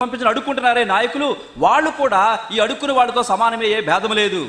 పంపించిన అడుక్కుంటున్నారే నాయకులు వాళ్ళు కూడా ఈ అడుక్కునే వాళ్ళతో సమానమే ఏ భేదం లేదు.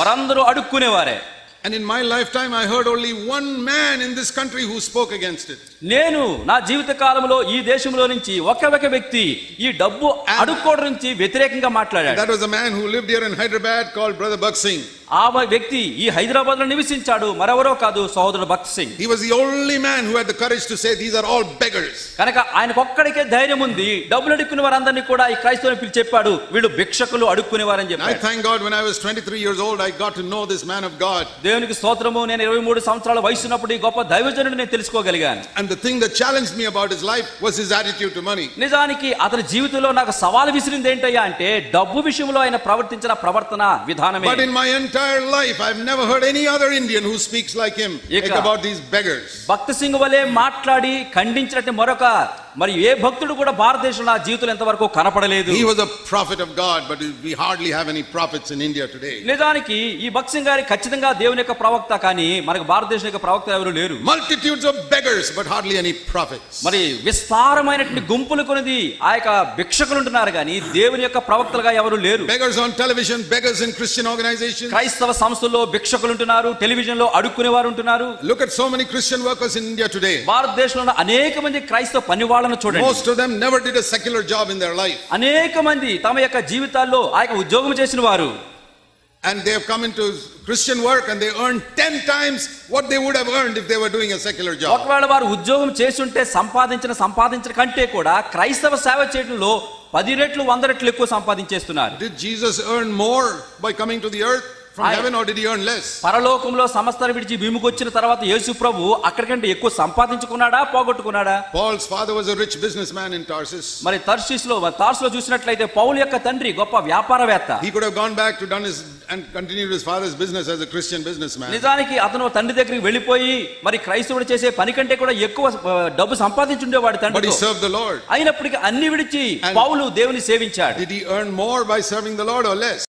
వారందరూ అడుక్కునేవారే And in my lifetime, I heard only one man in this country who spoke against it. నేను నా జీవిత కాలంలో ఈ దేశంలో నుంచి ఒకే ఒక వ్యక్తి ఈ డబ్బు అడుక్కోవడం నుంచి వ్యతిరేకంగా మాట్లాడాడు That was a man who lived here in Hyderabad called Brother Bhakt Singh. ఆ వ్యక్తి ఈ హైదరాబాద్లో నివసించాడు మరెవరో కాదు సహోదరుడు Bakht Singh He was the only man who had the courage to say, These are all beggars. కనుక ఆయనకు ఒక్కడికే ధైర్యం ఉంది డబ్బులు అడుక్కునే వారందరినీ కూడా ఈ క్రైస్తవుని పిలిచి చెప్పాడు వీళ్ళు భిక్షకులు అడుక్కునేవారని And I చెప్పాడు thank God when I was 23 years old, I got to know this man of God. దేవునికి స్తోత్రము నేను ఇరవై మూడు సంవత్సరాల వయసు ఉన్నప్పుడు ఈ గొప్ప దైవజనుడు నేను తెలుసుకోగలిగాను And the thing that challenged me about his life was his attitude to money. నిజానికి అతని జీవితంలో నాకు సవాల్ విసిరింది ఏంటయ్యా అంటే డబ్బు విషయంలో ఆయన ప్రవర్తించిన ప్రవర్తన విధానమే But in my entire life, I've never heard any other Indian who speaks like him like Eka. about these beggars. భక్త సింగ్ వలె మాట్లాడి ఖండించినట్టు మరొక మరి ఏ భక్తుడు కూడా భారతదేశంలో ఆ జీవితంలో ఎంతవరకు కనపడలేదు He was a prophet of God, but we hardly have any prophets in India today. నిజానికి ఈ భక్త్ సింగ్ గారి ఖచ్చితంగా దేవుని యొక్క ప్రవక్త కానీ మనకు భారతదేశం యొక్క ప్రవక్త ఎవరు లేరు Multitudes of beggars, but hardly any prophets. మరి విస్తారమైనటువంటి గుంపులు కొనిది ఆ యొక్క భిక్షకులు ఉంటున్నారు కానీ దేవుని యొక్క ప్రవక్తలుగా ఎవరు లేరు Beggars on television, beggars in Christian organizations. క్రైస్తవ సంస్థల్లో భిక్షకులు ఉంటున్నారు టెలివిజన్లో అడుక్కునే వారు ఉంటున్నారు Look at so many Christian workers in India today. భారతదేశంలో అనేక మంది క్రైస్తవ పని వాళ్ళను చూడండి Most of them never did a secular job in their life. అనేక మంది తమ యొక్క జీవితాల్లో ఆ యొక్క ఉద్యోగం చేసిన వారు And they have come into Christian work and they earn 10 times what they would have earned if they were doing a secular job. ఒకవేళ వారు ఉద్యోగం చేస్తుంటే సంపాదించిన సంపాదించిన కంటే కూడా క్రైస్తవ సేవ చేయడంలో పది రెట్లు వంద రెట్లు ఎక్కువ సంపాదించేస్తున్నారు Did Jesus earn more by coming to the earth from heaven or did he earn less? పరలోకంలో సమస్తను విడిచి భూమికి వచ్చిన తర్వాత యేసు ప్రభు అక్కడికంటే ఎక్కువ సంపాదించుకున్నాడా పోగొట్టుకున్నాడా Paul's father was a rich businessman in Tarsus. మరి తర్షిస్లో తార్స్లో చూసినట్లయితే పౌలు యొక్క తండ్రి గొప్ప వ్యాపారవేత్త He could have gone back to done his and continued his father's business as a Christian businessman. నిజానికి అతను తండ్రి దగ్గరికి వెళ్ళిపోయి మరి క్రైస్తవుడు చేసే పని కంటే కూడా ఎక్కువ డబ్బు సంపాదించుండేవాడు But తండ్రి he served the Lord. అయినప్పటికీ అన్ని విడిచి పౌలు దేవుని సేవించాడు Did he earn more by serving the Lord or less?